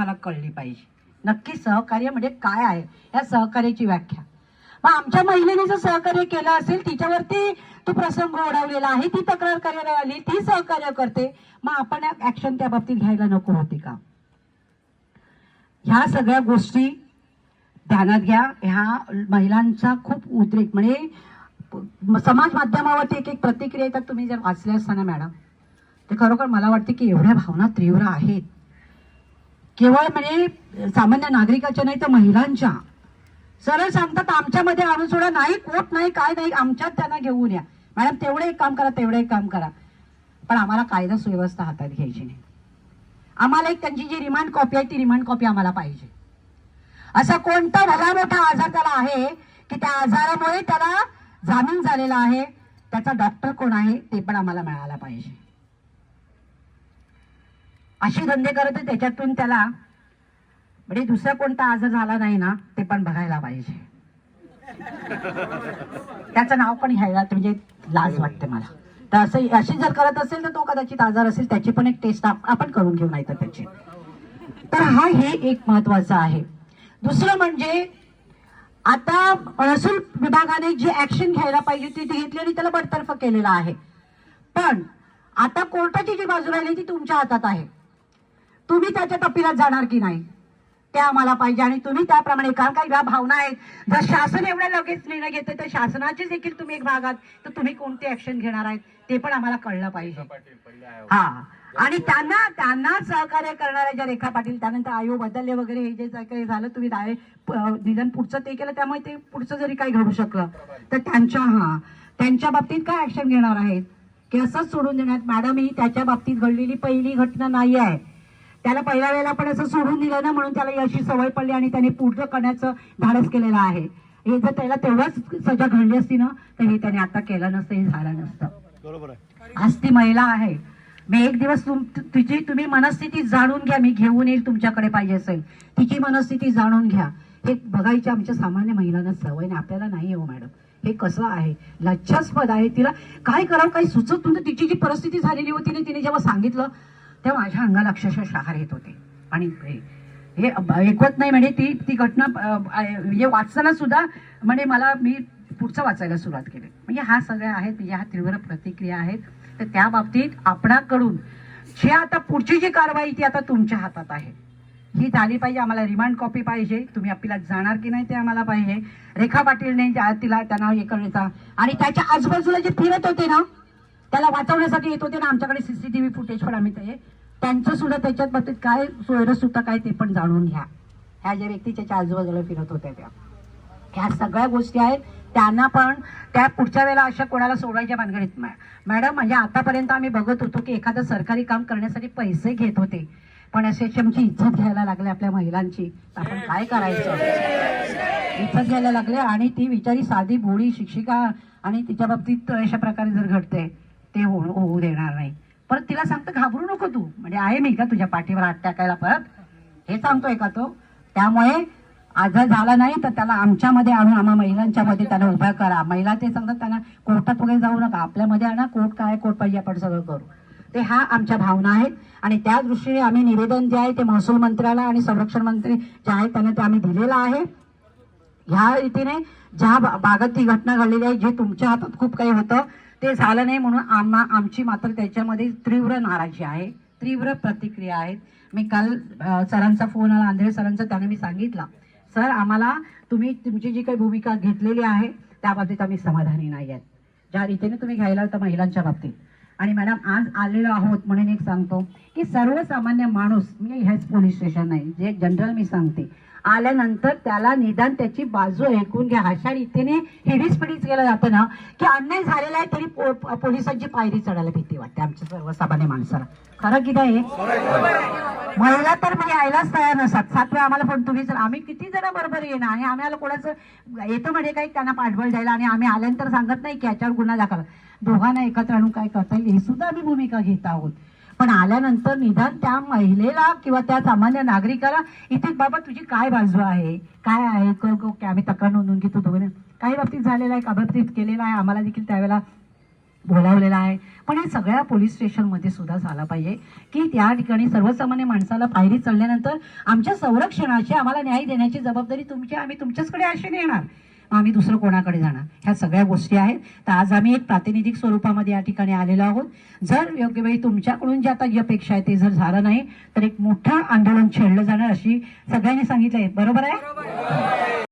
मला कळली पाहिजे. नक्की सहकार्य म्हणजे काय आहे? या सहकार्याची व्याख्या. मग आमच्या महिलेने जर सहकार्य केलं असेल तिच्यावरती तो प्रसंग ओढवलेला आहे ती तक्रार करायला आली ती सहकार्य करते. मग आपण ऍक्शन त्या बाबतीत घ्यायला नको होती का? ह्या सगळ्या गोष्टी ध्यानात घ्या. ह्या महिलांचा खूप उद्रेक. म्हणजे समाज माध्यमावरती एक एक प्रतिक्रिया येतात. तुम्ही जर वाचल्या असताना मॅडम ते खरोखर मला वाटते की एवढ्या भावना तीव्र आहेत. केवळ म्हणजे सामान्य नागरिकाच्या नाही तर महिलांच्या. सरळ सांगतात आमच्यामध्ये आणून सोडा नाही कोट नाही काय नाही आमच्यात त्यांना घेऊन या. मॅडम तेवढं एक काम करा तेवढं एक काम करा. पण आम्हाला कायदा सुव्यवस्था हातात घ्यायची नाही. आम्हाला एक त्यांची जी रिमांड कॉपी आहे ती रिमांड कॉपी आम्हाला पाहिजे. असा कोणता भला मोठा आजार त्याला आहे की त्या आजारामुळे त्याला जामीन झालेला आहे त्याचा डॉक्टर कोण आहे ते पण आम्हाला मिळायला पाहिजे. अशी धंदे करत आहे, त्याच्यातून त्याला म्हणजे दुसरा कोणता आजार झाला नाही ना ते पण बघायला पाहिजे. त्याचं नाव पण घ्यायला म्हणजे लाज वाटते मला. तर असं अशी जर करत असेल तर तो कदाचित आजार असेल त्याची पण एक टेस्ट आपण करून घेऊ नाही तर त्याची. तर हा हे एक महत्वाचं आहे. दुसरं म्हणजे आता महसूल विभागाने जे ऍक्शन घ्यायला पाहिजे ती घेतली आणि त्याला बडतर्फ केलेला आहे. पण आता कोर्टाची जी बाजू राहिली ती तुमच्या हातात आहे. तुम्ही त्याच्या तपिलात जाणार की नाही? ते आम्हाला पाहिजे आणि तुम्ही त्याप्रमाणे कारण काही या भावना आहेत जर शासन एवढ्या लगेच निर्णय घेते तर शासनाचे देखील तुम्ही एक भागात तर तुम्ही कोणती ऍक्शन घेणार आहेत ते पण आम्हाला कळलं पाहिजे. हा. आणि त्यांना त्यांना सहकार्य करणाऱ्या ज्या रेखा पाटील त्यानंतर आयोग बदलले वगैरे हे जे काही झालं तुम्ही निधन पुढचं ते केलं त्यामुळे ते पुढचं जरी काही घडू शकलं तर त्यांच्या हा. त्यांच्या बाबतीत काय ऍक्शन घेणार आहेत? की असंच सोडून देण्यात मॅडम ही त्याच्या बाबतीत घडलेली पहिली घटना नाही आहे. त्याला पहिल्या वेळेला पण असं सोडून दिलं ना म्हणून त्याला अशी सवय पडली आणि त्याने पुढचं करण्याचं धाडस केलेलं आहे. हे जर त्याला तेवढंच सजा घडली असती ना तर हे त्याने आता केलं नसतं हे झालं नसतं. आज ती महिला आहे. मी एक दिवस तुम तु- तुझी तुम्ही मनस्थिती जाणून घ्या मी घेऊन येईल तुमच्याकडे पाहिजे असेल. तिची मनस्थिती जाणून घ्या. हे बघायची आमच्या सामान्य महिलांना सवय नाही आपल्याला नाही हो मॅडम. हे कसं आहे? लज्जास्पद आहे. तिला काय करावं काही सुचत नव्हतं. तिची जी परिस्थिती झालेली होती ना तिने जेव्हा सांगितलं तेव्हा माझ्या अंगाला अक्षरशः शहार येत होते. आणि हे- ऐकवत नाही म्हणजे ती ती घटना म्हणजे वाचताना सुद्धा म्हणजे मला मी पुढचं वाचायला सुरुवात केली. म्हणजे हा सगळ्या आहेत म्हणजे ह्या तीव्र प्रतिक्रिया आहेत. तर त्या बाबतीत आपणाकडून जे आता पुढची जी कारवाई ती आता तुमच्या हातात आहे. ही झाली पाहिजे आम्हाला रिमांड कॉपी पाहिजे. तुम्ही अपिलात जाणार की नाही ते आम्हाला पाहिजे. रेखा पाटीलने ज्या- तिला त्यांना हे करण्याचा आणि त्याच्या आजूबाजूला जे फिरत होते ना त्याला वाचवण्यासाठी येत होते ना आमच्याकडे सीसीटीव्ही फुटेज पण आम्ही ते त्यांचं सुद्धा त्याच्यात बाबतीत काय सोयरस सुद्धा काय ते पण जाणून घ्या. ह्या ज्या व्यक्ती त्याच्या आजूबाजूला फिरत होत्या त्या. ह्या सगळ्या गोष्टी आहेत. त्यांना पण त्या पुढच्या वेळेला अशा कोणाला सोडायच्या भानगडीत मॅडम म्हणजे आतापर्यंत आम्ही बघत होतो की एखादं सरकारी काम करण्यासाठी पैसे घेत होते. पण अशी आमची इज्जत घ्यायला लागली आपल्या महिलांची. आपण काय करायचं? इज्जत घ्यायला लागले आणि ती विचारी साधी भोळी शिक्षिका आणि तिच्या बाबतीत अशा प्रकारे जर घडते. ते हो होऊ देणार नाही. परत तिला सांगतं घाबरू नको तू. म्हणजे आहे मी का तुझ्या पाठीवर हात टाकायला परत. हे सांगतोय का तो. त्यामुळे आजार झाला नाही तर त्याला आमच्यामध्ये आणून आम्हा महिलांच्या मध्ये त्याला उभा करा. महिला ते सांगतात त्यांना कोर्टात वगैरे जाऊ नका. आपल्यामध्ये आणा कोर्ट काय कोर्ट पाहिजे आपण सगळं करू. ते ह्या आमच्या भावना आहेत. आणि त्या दृष्टीने आम्ही निवेदन जे आहे ते महसूल मंत्र्याला आणि संरक्षण मंत्री जे आहेत त्यांना ते आम्ही दिलेलं आहे. ह्या रीतीने ज्या भागात ती घटना घडलेली आहे जे तुमच्या हातात खूप काही होतं ते झालं नाही म्हणून आम्हा आमची मात्र त्याच्यामध्ये तीव्र नाराजी आहे तीव्र प्रतिक्रिया आहेत मी काल सरांचा फोन आला आंधळे सरांचा त्याने मी सांगितलं सर आम्हाला तुम्ही तुमची जी काही भूमिका घेतलेली आहे त्या बाबतीत आम्ही समाधानी नाही आहेत. ज्या रीतीने तुम्ही घ्यायला होता महिलांच्या बाबतीत. आणि मॅडम आज आलेलो आहोत म्हणून एक सांगतो की सर्वसामान्य माणूस म्हणजे हेच पोलीस स्टेशन नाही जे जनरल मी सांगते आल्यानंतर त्याला निदान त्याची बाजू ऐकून घ्या. अशा रीतीने हिडीच पिडीच केलं जातं ना की अन्याय झालेला आहे तरी पो- पोलिसांची पायरी चढायला भीती वाटते आमच्या सर्वसामान्य माणसाला. खरं की नाही म्हणला तर म्हणजे यायलाच तयार नसतात. सात वेळा आम्हाला पण तुम्ही जर आम्ही किती जण बरोबर येणार आणि आम्हाला कोणाचं येतं म्हणजे काही त्यांना पाठबळ द्यायला आणि आम्ही आल्यानंतर सांगत नाही की याच्यावर गुन्हा दाखल. दोघांना एकत्र आणून काय करता येईल हे सुद्धा आम्ही भूमिका घेत आहोत. पण आल्यानंतर निदान त्या महिलेला किंवा त्या सामान्य नागरिकाला इथे बाबा तुझी काय बाजू आहे? काय आहे? क- आम्ही तक्रार नोंदवून घेतो दोघे काही बाबतीत झालेला आहे का बाबतीत केलेला आहे आम्हाला देखील त्यावेळेला बोलावलेला आहे. पण हे सगळ्या पोलीस स्टेशनमध्ये सुद्धा झाला पाहिजे की त्या ठिकाणी सर्वसामान्य माणसाला पायरी चढल्यानंतर आमच्या संरक्षणाची आम्हाला न्याय देण्याची जबाबदारी तुमची आम्ही तुमच्याचकडे अशी नेणार. मग आम्ही दुसरं कोणाकडे जाणार? ह्या सगळ्या गोष्टी आहेत. तर आज आम्ही एक प्रातिनिधिक स्वरूपामध्ये या ठिकाणी आलेलो आहोत. जर योग्य वेळी तुमच्याकडून जे आता अपेक्षा आहे ते जर झालं नाही तर एक मोठं आंदोलन छेडलं जाणार अशी सगळ्यांनी सांगितलंय. बरोबर आहे.